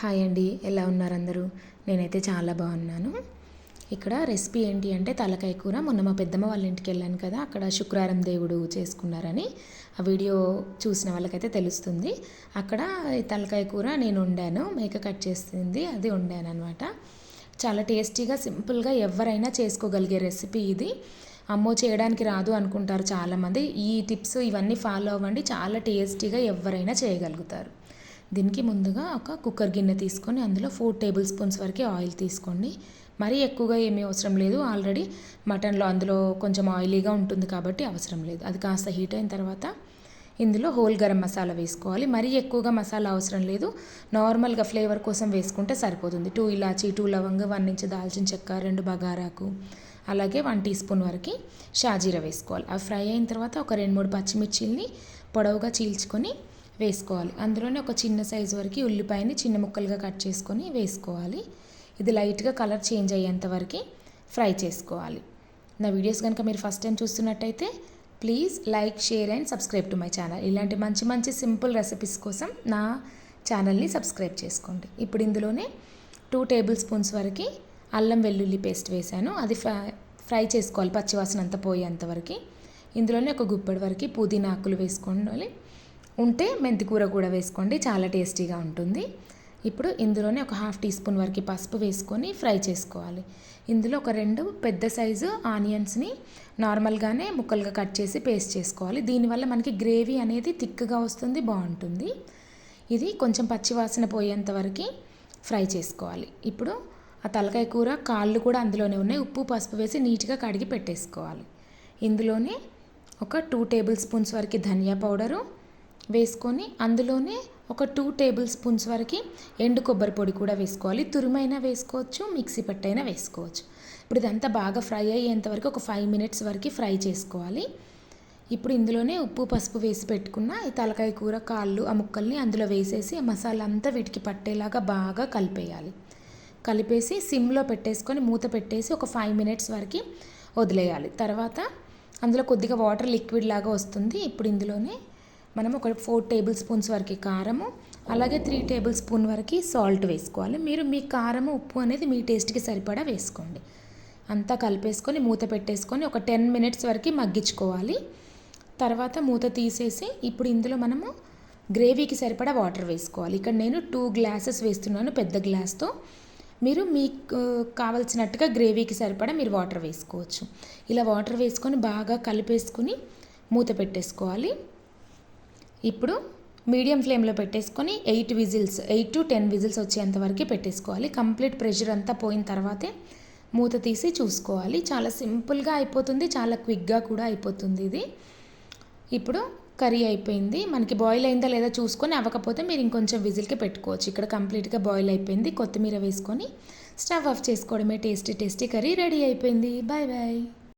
Hi అండి ఎలా ఉన్నారు అందరూ? నేనైతే చాలా బాగున్నాను. ఇక్కడ రెసిపీ ఏంటి అంటే తలకాయ కూర. మొన్న మా పెద్దమ్మ వాళ్ళ ఇంటికి వెళ్ళాను కదా అక్కడ శుక్రవారం దేవుడు చేసుకున్నారని. ఆ వీడియో చూసిన వాళ్ళకైతే తెలుస్తుంది. అక్కడ తలకాయ కూర నేను వండాను మేక కట్ చేసింది అది వండాను అనమాట చాలా టేస్టీగా సింపుల్గా ఎవరైనా చేసుకోగలిగే రెసిపీ ఇది. అమ్మో చేయడానికి రాదు అనుకుంటారు చాలామంది. ఈ టిప్స్ ఇవన్నీ ఫాలో అవ్వండి చాలా టేస్టీగా ఎవరైనా చేయగలుగుతారు. దీనికి ముందుగా ఒక కుక్కర్ గిన్నె తీసుకొని అందులో ఫోర్ టేబుల్ స్పూన్స్ వరకు ఆయిల్ తీసుకోండి. మరీ ఎక్కువగా ఏమీ అవసరం లేదు. ఆల్రెడీ మటన్లో అందులో కొంచెం ఆయిలీగా ఉంటుంది కాబట్టి అవసరం లేదు. అది కాస్త హీట్ అయిన తర్వాత ఇందులో హోల్ గరం మసాలా వేసుకోవాలి. మరీ ఎక్కువగా మసాలా అవసరం లేదు. నార్మల్గా ఫ్లేవర్ కోసం వేసుకుంటే సరిపోతుంది. టూ ఇలాచి టూ లవంగ వన్ ఇంచ్ దాల్చిన చెక్క రెండు బగారాకు అలాగే వన్ టీ స్పూన్ వరకు షాజీరా వేసుకోవాలి. అవి ఫ్రై అయిన తర్వాత ఒక రెండు మూడు పచ్చిమిర్చిల్ని పొడవుగా చీల్చుకొని వేసుకోవాలి. అందులోనే ఒక చిన్న సైజు వరకు ఉల్లిపాయని చిన్న ముక్కలుగా కట్ చేసుకొని వేసుకోవాలి. ఇది లైట్గా కలర్ చేంజ్ అయ్యేంత వరకు ఫ్రై చేసుకోవాలి. నా వీడియోస్ కనుక మీరు ఫస్ట్ టైం చూస్తున్నట్టయితే please like share and subscribe to my channel. ఇలాంటి మంచి మంచి సింపుల్ రెసిపీస్ కోసం నా ఛానల్ని సబ్స్క్రైబ్ చేసుకోండి. ఇప్పుడు ఇందులోనే టూ టేబుల్ స్పూన్స్ వరకు అల్లం వెల్లుల్లి పేస్ట్ వేసాను అది ఫ్రై ఫ్రై చేసుకోవాలి. పచ్చివాసన అంతా పోయేంత వరకు. ఇందులోనే ఒక గుప్పడి వరకు పుదీనా ఆకులు వేసుకోవాలి ఉంటే మెంతి కూర కూడా వేసుకోండి. చాలా టేస్టీగా ఉంటుంది. ఇప్పుడు ఇందులోనే ఒక హాఫ్ టీ స్పూన్ వరకు పసుపు వేసుకొని ఫ్రై చేసుకోవాలి. ఇందులో ఒక రెండు పెద్ద సైజు ఆనియన్స్ని నార్మల్గానే ముక్కలుగా కట్ చేసి పేస్ట్ చేసుకోవాలి. దీనివల్ల మనకి గ్రేవీ అనేది థిక్గా వస్తుంది బాగుంటుంది. ఇది కొంచెం పచ్చివాసన పోయేంత వరకు ఫ్రై చేసుకోవాలి. ఇప్పుడు ఆ తలకాయ కూర కాళ్ళు కూడా అందులోనే ఉన్నాయి. ఉప్పు పసుపు వేసి నీట్గా కడిగి పెట్టేసుకోవాలి. ఇందులోనే ఒక టూ టేబుల్ స్పూన్స్ వరకు ధనియా పౌడరు వేసుకొని అందులోనే ఒక టూ టేబుల్ స్పూన్స్ వరకు ఎండు కొబ్బరి పొడి కూడా వేసుకోవాలి. తురుమైనా వేసుకోవచ్చు మిక్సీ పట్టైనా వేసుకోవచ్చు. ఇప్పుడు ఇదంతా బాగా ఫ్రై అయ్యేంత వరకు ఒక ఫైవ్ మినిట్స్ వరకు ఫ్రై చేసుకోవాలి. ఇప్పుడు ఇందులోనే ఉప్పు పసుపు వేసి పెట్టుకున్న ఈ తలకాయ కూర కాళ్ళు ఆ ముక్కల్ని అందులో వేసేసి ఆ మసాలా అంతా వీటికి పట్టేలాగా బాగా కలిపేయాలి. కలిపేసి సిమ్లో పెట్టేసుకొని మూత పెట్టేసి ఒక ఫైవ్ మినిట్స్ వరకు వదిలేయాలి. తర్వాత అందులో కొద్దిగా వాటర్ లిక్విడ్ లాగా వస్తుంది. ఇప్పుడు ఇందులోనే మనం ఒక ఫోర్ టేబుల్ స్పూన్స్ వరకు కారము అలాగే త్రీ టేబుల్ స్పూన్ వరకు సాల్ట్ వేసుకోవాలి. మీరు మీ కారము ఉప్పు అనేది మీ టేస్ట్కి సరిపడా వేసుకోండి. అంతా కలిపేసుకొని మూత పెట్టేసుకొని ఒక టెన్ మినిట్స్ వరకు మగ్గించుకోవాలి. తర్వాత మూత తీసేసి ఇప్పుడు ఇందులో మనము గ్రేవీకి సరిపడా వాటర్ వేసుకోవాలి. ఇక్కడ నేను టూ గ్లాసెస్ వేస్తున్నాను పెద్ద గ్లాస్తో. మీరు మీకు కావలసినట్టుగా గ్రేవీకి సరిపడా మీరు వాటర్ వేసుకోవచ్చు. ఇలా వాటర్ వేసుకొని బాగా కలిపేసుకుని మూత పెట్టేసుకోవాలి. ఇప్పుడు మీడియం ఫ్లేమ్లో పెట్టేసుకొని eight whistles eight to ten whistles వచ్చేంత వరకు పెట్టేసుకోవాలి. కంప్లీట్ ప్రెషర్ అంతా పోయిన తర్వాతే మూత తీసి చూసుకోవాలి. చాలా సింపుల్గా అయిపోతుంది చాలా క్విక్గా కూడా అయిపోతుంది ఇది. ఇప్పుడు కర్రీ అయిపోయింది. మనకి బాయిల్ అయిందా లేదా చూసుకొని అవ్వకపోతే మీరు ఇంకొంచెం విజిల్కి పెట్టుకోవచ్చు. ఇక్కడ కంప్లీట్గా బాయిల్ అయిపోయింది. కొత్తిమీర వేసుకొని స్టవ్ ఆఫ్ చేసుకోవడమే టేస్టీ టేస్టీ కర్రీ రెడీ అయిపోయింది. Bye bye